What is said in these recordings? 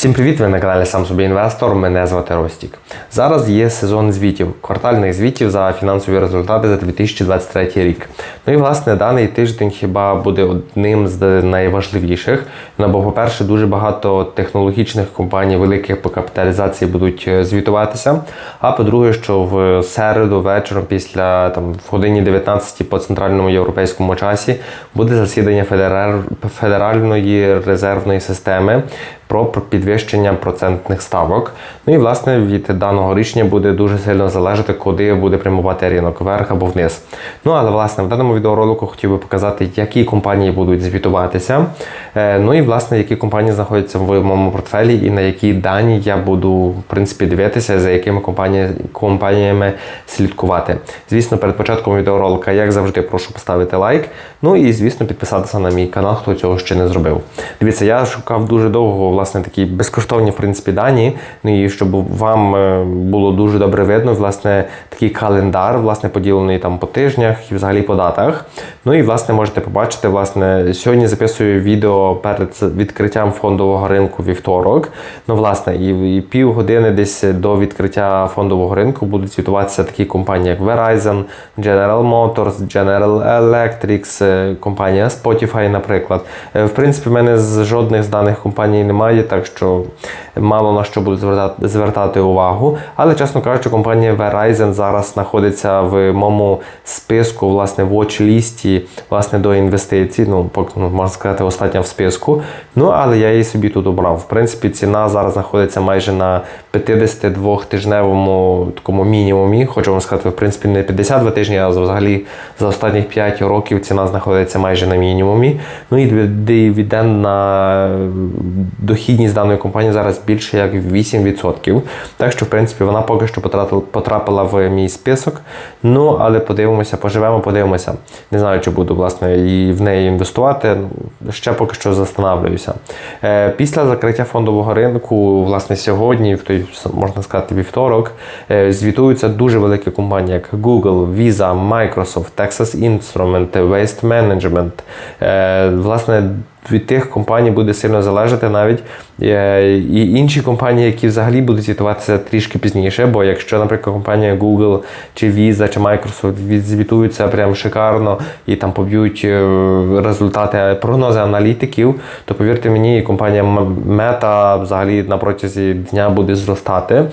Всім привіт! Ви на каналі Сам собі інвестор. Мене звати Ростік. Зараз є сезон звітів, квартальних звітів за фінансові результати за 2023 рік. Ну і власне даний тиждень хіба буде одним з найважливіших. Ну бо, по-перше, дуже багато технологічних компаній, великих по капіталізації будуть е, звітуватися. А по-друге, що в середу вечором, після там в годині 19 по центральному європейському часі, буде засідання Федераль- Федеральної резервної системи про підвищення процентних ставок. Ну і власне від даного рішення буде дуже сильно залежати, куди буде прямувати ринок вверх або вниз. Ну але власне в даному відеоролику хотів би показати, які компанії будуть звітуватися. Е, Ну і власне які компанії знаходяться в моєму портфелі, і на які дані я буду в принципі дивитися, за якими компаніями слідкувати. Звісно, перед початком відеоролика, як завжди, прошу поставити лайк. Ну і звісно, підписатися на мій канал, хто цього ще не зробив. Дивіться, я шукав дуже довго власне такі безкоштовні в принципі дані. Ну і щоб вам е, було дуже добре видно, власне, такий календар, власне, поділений там по тижнях і взагалі по датах. Ну і власне можете побачити, власне, сьогодні записую відео перед відкриттям фондового ринку вівторок. Ну, власне, і, і півгодини десь до відкриття фондового ринку будуть світуватися такі компанії, як Verizon, General Motors, General Electric, е, компанія Spotify, наприклад. Е, В принципі, в мене з жодних з даних компаній немає, так що мало на що буду звертати, увагу. Але, чесно кажучи, компанія Verizon зараз знаходиться в моєму списку, власне, в watch-лісті, власне, до інвестицій. Ну, ну, можна сказати, остання в списку. Ну, але я її собі тут обрав. В принципі, ціна зараз знаходиться майже на 52-тижневому такому мінімумі. Хочу вам сказати, в принципі, не 52 тижні, а взагалі за останніх 5 років ціна знаходиться майже на мінімумі. Ну і дивідендна дохідність даної компанії зараз більше як 8%. Так що, в принципі, вона поки що потрапила в мій список. Ну, але подивимося, поживемо, подивимося. Не знаю, чи буду власне і в неї інвестувати. Ну, Ще поки що застанавлююся. Е, Після закриття фондового ринку, власне, сьогодні, в той можна сказати, вівторок, е, звітуються дуже великі компанії, як Google, Visa, Microsoft, Texas Instrument, Waste Management. Е, Власне, від тих компаній буде сильно залежати навіть е, і інші компанії, які взагалі будуть звітуватися трішки пізніше. Бо якщо, наприклад, компанія Google чи Visa чи Microsoft відзвітуються прям шикарно і там поб'ють е, результати прогнози аналітиків, то повірте мені, і компанія Meta взагалі на протязі дня буде зростати.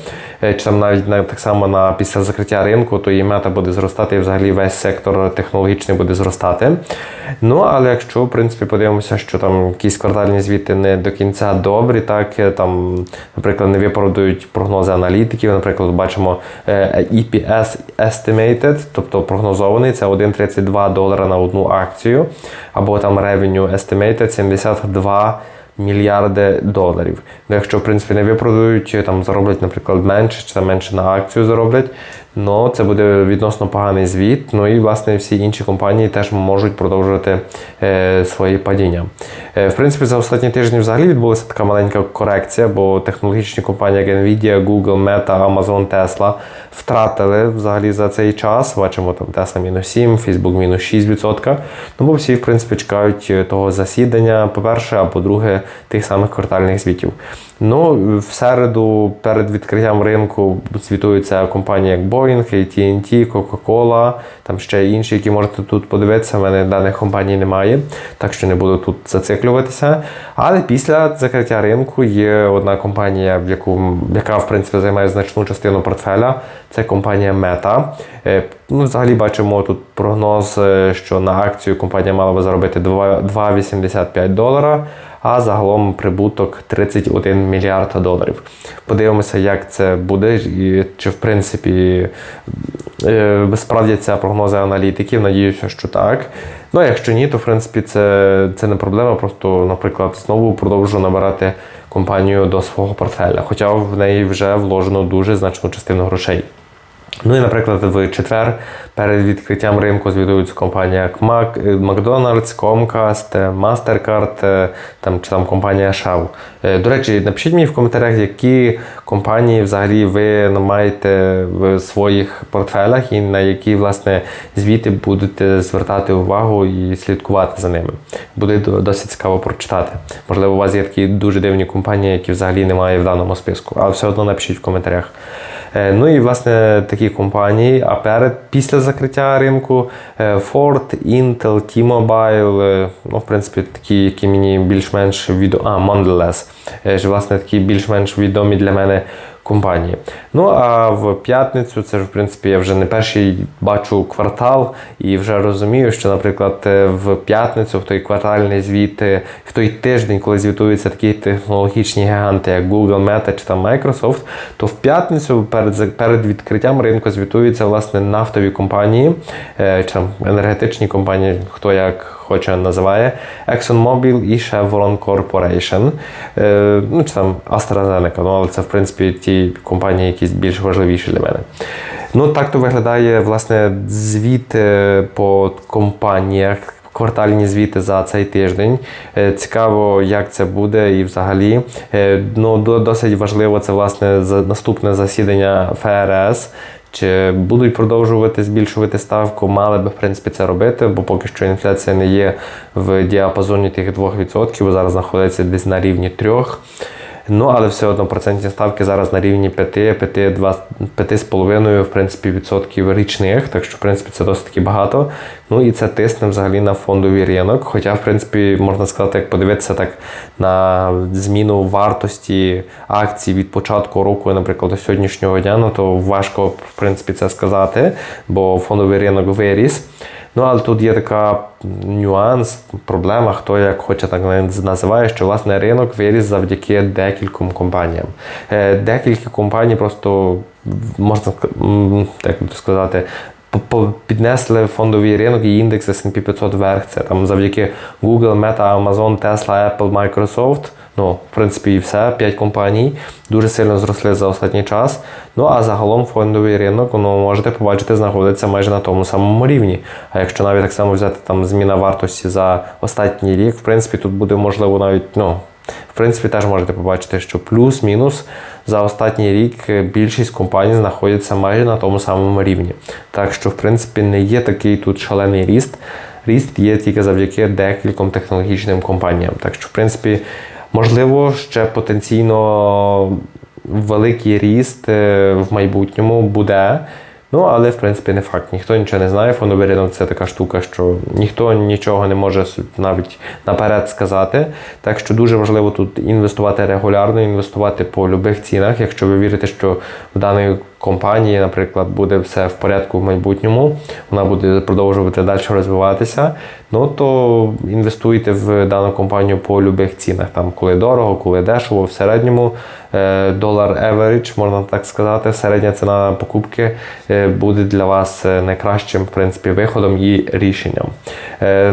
Е, Чи там навіть на так само на після закриття ринку, то і мета буде зростати, і взагалі весь сектор технологічний буде зростати. Ну але якщо в принципі подивимося, що там якісь квартальні звіти не до кінця добрі, так е, там, наприклад, не виправдують прогнози аналітиків. Наприклад, бачимо е, EPS estimated, тобто прогнозований, це 1,32 долара на одну акцію, або там revenue estimated 72 мільярди доларів. Ну, якщо, в принципі, не випродають, там зароблять, наприклад, менше, чи там менше на акцію зароблять, ну це буде відносно поганий звіт. Ну і власне всі інші компанії теж можуть продовжувати е, свої падіння. Е, в принципі, за останні тижні взагалі відбулася така маленька корекція, бо технологічні компанії, як Nvidia, Google, Meta, Amazon, Tesla втратили взагалі за цей час. Бачимо там Tesla мінус 7, Facebook мінус 6%. Ну бо всі, в принципі, чекають е, того засідання, по-перше, а по-друге, тих самих квартальних звітів. Ну, в середу перед відкриттям ринку звітуються компанії як Boeing, AT&T, Coca-Cola, там ще інші, які можете тут подивитися. У мене даних компаній немає, так що не буду тут зациклюватися. Але після закриття ринку є одна компанія, в яку, яка в принципі займає значну частину портфеля. Це компанія Meta. Е, Ну, взагалі бачимо тут прогноз, е, що на акцію компанія мала би заробити 2,85 долара, а загалом прибуток 31 мільярд доларів. Подивимося, як це буде, і чи в принципі е, справдяться прогнози аналітиків. Надіюся, що так. Ну а якщо ні, то в принципі це, це не проблема. Просто, наприклад, знову продовжу набирати компанію до свого портфеля, хоча в неї вже вложено дуже значну частину грошей. Ну і, наприклад, в четвер перед відкриттям ринку звітуються компанія як Mac, е, McDonald's, Comcast, Mastercard, е, там, чи там компанія Shell. Е, До речі, напишіть мені в коментарях, які компанії взагалі ви маєте в своїх портфелях і на які власне звіти будете звертати увагу і слідкувати за ними. Буде досить цікаво прочитати. Можливо, у вас є такі дуже дивні компанії, які взагалі немає в даному списку, але все одно напишіть в коментарях. Е, Ну і власне такі компанії, а перед після закриття ринку е, Ford, Intel, T-Mobile, е, ну, в принципі, такі, які мені більш-менш відомі, а, Mondelez, власне, такі більш-менш відомі для мене компанії. Ну а в п'ятницю це ж в принципі я вже не перший бачу квартал і вже розумію, що, наприклад, е, в п'ятницю, в той квартальний звіт, е, в той тиждень, коли звітуються такі технологічні гіганти, як Google, Meta чи там Microsoft, то в п'ятницю перед перед відкриттям ринку звітуються власне нафтові компанії е, чи там енергетичні компанії, хто як хоче називає ExxonMobil і Chevron Corporation. Е, ну, чи там AstraZeneca, ну, але це, в принципі, ті компанії, які більш важливіші для мене. Ну, так то виглядає власне звіт по компаніях. Квартальні звіти за цей тиждень. Е, Цікаво, як це буде, і взагалі Е, ну, досить важливо це власне наступне засідання ФРС. Чи будуть продовжувати збільшувати ставку, мали би в принципі це робити, бо поки що інфляція не є в діапазоні тих 2%, бо зараз знаходиться десь на рівні 3%. Ну, але все одно процентні ставки зараз на рівні 5, 5, 2, 5,5 в принципі, відсотків річних, так що, в принципі, це досить таки багато. Ну і це тисне взагалі на фондовий ринок. Хоча, в принципі, можна сказати, як подивитися так на зміну вартості акцій від початку року, наприклад, до сьогоднішнього дня, ну то важко, в принципі, це сказати, бо фондовий ринок виріс. Ну, але тут є така нюанс, проблема, хто як хоче так називає, що власне ринок виріс завдяки декільком компаніям. Е, Декілька компаній просто можна так сказати. Піднесли фондовий ринок і індекс S&P 500 вверх. Це там завдяки Google, Meta, Amazon, Tesla, Apple, Microsoft. Ну, в принципі, і все, 5 компаній дуже сильно зросли за останній час. Ну а загалом фондовий ринок, ну, можете побачити, знаходиться майже на тому самому рівні. А якщо навіть так само взяти там зміна вартості за останній рік, в принципі, тут буде можливо навіть, ну, в принципі, теж можете побачити, що плюс-мінус за останній рік е, більшість компаній знаходяться майже на тому самому рівні. Так що, в принципі, не є такий тут шалений ріст. Ріст є тільки завдяки декільком технологічним компаніям. Так що, в принципі, можливо, ще потенційно великий ріст е, в майбутньому буде. Ну, але в принципі не факт. Ніхто нічого не знає. Фоновий це така штука, що ніхто нічого не може навіть наперед сказати. Так що дуже важливо тут інвестувати регулярно, інвестувати по любих цінах. Якщо ви вірите, що в даної компанії, наприклад, буде все в порядку в майбутньому, вона буде продовжувати далі розвиватися. Ну то інвестуйте в дану компанію по любих цінах. Там коли дорого, коли дешево, в середньому е, долар average, можна так сказати, середня ціна покупки е, буде для вас е, найкращим в принципі виходом і рішенням.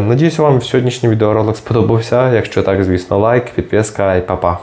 Надіюсь, вам сьогоднішній відеоролик сподобався. Якщо так, звісно, лайк, підписка і па-па.